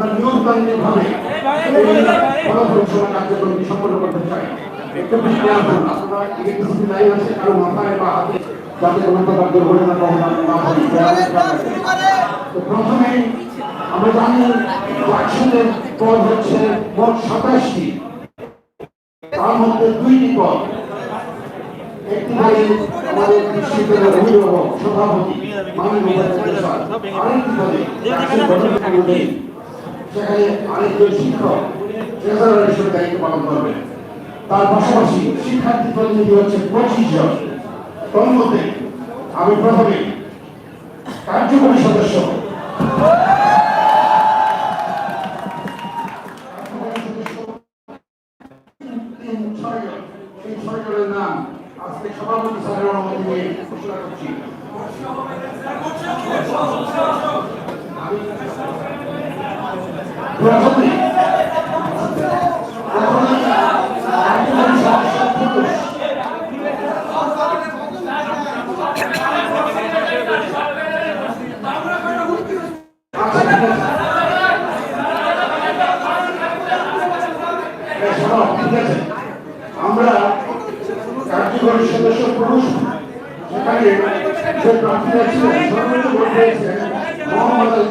আমরা নিয়মতান্ত্রিক ভাবে গণপরিষেবা কার্যক্রমটি সম্পন্ন করতে চাই। একটু বৃষ্টি আসুন আপনারা ইলেকট্রিসিটি লাইন আছে কারও মাথায় বা হাতে যাতে কোনো প্রকার দুর্ঘটনা না হয় তো প্রথমেই আমরা জানি ওয়াকশনের পদ হচ্ছে মোট সাতাশটি। তার মধ্যে দুইটি পদ। একটি হলে আমাদের বিশ্ববিদ্যালয়ের অভিভাবক সভাপতি মাননীয় আরেকটি কমিটি সেখানে আরেকজন শিক্ষক দায়িত্ব পালন করবেন তার পাশাপাশি শিক্ষার্থী প্রতিনিধি হচ্ছে পঁচিশ জন। তোর মধ্যে আমি প্রথমে কার্যকরী সদস্য। সভাপতি স্যারের অনুমতি নিয়ে ঘোষণা করছি প্রথমে প্রথমে কার্যকরী সদস্য পুরুষ আচ্ছা ঠিক আছে এই শোনো, ঠিক আছে আমরা কার্যকরী সেখানে যে প্রার্থীরা ছিলেন সর্বোচ্চ ভোট পেয়েছেন মোহাম্মদ আল